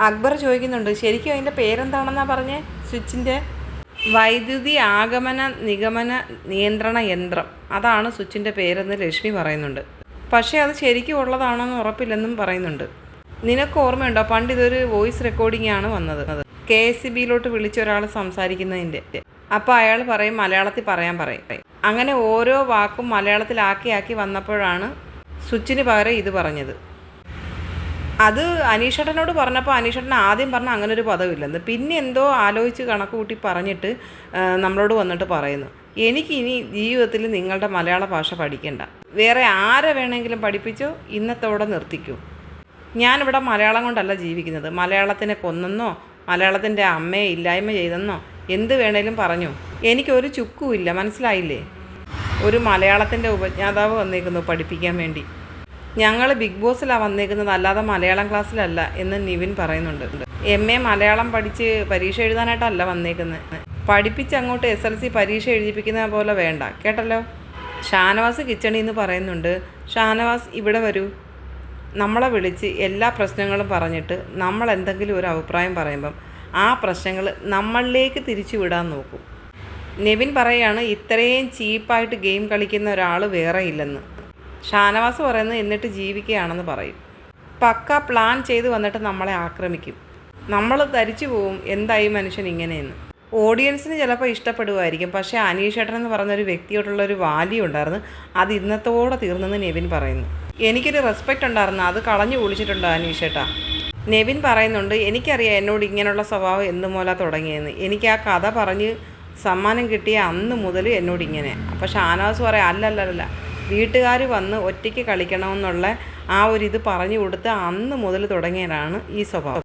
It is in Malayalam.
അക്ബർ ചോദിക്കുന്നുണ്ട് ശരിക്കും അതിന്റെ പേരെന്താണെന്നാ പറഞ്ഞേ? സ്വിച്ചിന്റെ വൈദ്യുതി ആഗമന നിഗമന നിയന്ത്രണ യന്ത്രം. അതാണ് സ്വിച്ചിന്റെ പേരെന്ന് ലക്ഷ്മി പറയുന്നുണ്ട്. പക്ഷേ അത് ശരിക്കും ഉള്ളതാണെന്ന് ഉറപ്പില്ലെന്നും പറയുന്നുണ്ട്. നിനക്ക് ഓർമ്മയുണ്ടോ? പണ്ട് ഇതൊരു വോയിസ് റെക്കോർഡിംഗ് ആണ് വന്നത്. കെ എസ് സി ബിയിലോട്ട് വിളിച്ച ഒരാൾ സംസാരിക്കുന്നതിന്റെ. അപ്പോൾ അയാൾ പറയും മലയാളത്തിൽ പറയാൻ പറയും. അങ്ങനെ ഓരോ വാക്കും മലയാളത്തിലാക്കി ആക്കി വന്നപ്പോഴാണ് സ്വിച്ചിന് പകരം ഇത് പറഞ്ഞത്. അത് അനീഷേട്ടനോട് പറഞ്ഞപ്പോൾ അനീഷേട്ടൻ ആദ്യം പറഞ്ഞ അങ്ങനെ ഒരു പദവില്ലെന്ന് പിന്നെ എന്തോ ആലോചിച്ച് കണക്ക് കൂട്ടി പറഞ്ഞിട്ട് നമ്മളോട് വന്നിട്ട് പറയുന്നു. എനിക്കിനി ജീവിതത്തിൽ നിങ്ങളുടെ മലയാള ഭാഷ പഠിക്കണ്ട. വേറെ ആരെ വേണമെങ്കിലും പഠിപ്പിച്ചോ? ഇന്നത്തോടെ നിർത്തിക്കൂ. ഞാനിവിടെ മലയാളം കൊണ്ടല്ല ജീവിക്കുന്നത്. മലയാളത്തിനെ കൊന്നെന്നോ മലയാളത്തിന്റെ അമ്മയെ ഇല്ലായ്മ ചെയ്തെന്നോ എന്ത് വേണേലും പറഞ്ഞു. എനിക്കൊരു ചുക്കുമില്ല. മനസ്സിലായില്ലേ? ഒരു മലയാളത്തിന്റെ ഉപജ്ഞാതാവ് വന്നേക്കുന്നു പഠിപ്പിക്കാൻ വേണ്ടി. ഞങ്ങൾ ബിഗ് ബോസിലാണ് വന്നേക്കുന്നത് അല്ലാതെ മലയാളം ക്ലാസ്സിലല്ല എന്ന് നിവിൻ പറയുന്നുണ്ട്. എം എ മലയാളം പഠിച്ച് പരീക്ഷ എഴുതാനായിട്ടല്ല വന്നേക്കുന്നത്. പഠിപ്പിച്ച് അങ്ങോട്ട് എസ് എൽ സി പരീക്ഷ എഴുതിപ്പിക്കുന്ന പോലെ വേണ്ട കേട്ടല്ലോ? ഷാനവാസ് കിച്ചണിൽ നിന്ന് പറയുന്നുണ്ട് ഷാനവാസ് ഇവിടെ വരൂ. നമ്മളെ വിളിച്ച് എല്ലാ പ്രശ്നങ്ങളും പറഞ്ഞിട്ട് നമ്മൾ എന്തെങ്കിലും ഒരു അഭിപ്രായം പറയുമ്പം ആ പ്രശ്നങ്ങൾ നമ്മളിലേക്ക് തിരിച്ചു വിടാൻ നോക്കും. നെവിൻ പറയാണ് ഇത്രയും ചീപ്പായിട്ട് ഗെയിം കളിക്കുന്ന ഒരാൾ വേറെ ഇല്ലെന്ന്. ഷാനവാസ് പറയുന്നത് എന്നിട്ട് ജീവിക്കുകയാണെന്ന് പറയും. പക്ക പ്ലാൻ ചെയ്ത് വന്നിട്ട് നമ്മളെ ആക്രമിക്കും. നമ്മൾ ധരിച്ചു പോവും എന്തായി മനുഷ്യൻ ഇങ്ങനെയെന്ന്. ഓഡിയൻസിന് ചിലപ്പോൾ ഇഷ്ടപ്പെടുമായിരിക്കും പക്ഷേ അനീഷേട്ടൻ എന്ന് പറഞ്ഞ ഒരു വ്യക്തിയോടുള്ള ഒരു വാല്യൂ ഉണ്ടായിരുന്നു. അത് ഇന്നത്തോടെ തീർന്നെന്ന് നെവിൻ പറയുന്നു. എനിക്കൊരു റെസ്പെക്റ്റ് ഉണ്ടായിരുന്നു. അത് കളഞ്ഞു കുളിച്ചിട്ടുണ്ട് അനീഷേട്ടാ നെവിൻ പറയുന്നുണ്ട് എനിക്കറിയാം എന്നോട് ഇങ്ങനെയുള്ള സ്വഭാവം എന്ത് മൂല തുടങ്ങിയെന്ന്. എനിക്ക് ആ കഥ പറഞ്ഞ് സമ്മാനം കിട്ടിയ അന്ന് മുതൽ എന്നോട് ഇങ്ങനെ. അപ്പോൾ ഷാനവാസ് പറയാം അല്ലല്ലല്ല വീട്ടുകാർ വന്ന് ഒറ്റയ്ക്ക് കളിക്കണമെന്നുള്ള ആ ഒരു ഇത് പറഞ്ഞു കൊടുത്ത് അന്ന് മുതൽ തുടങ്ങിയതാണ് ഈ സ്വഭാവം.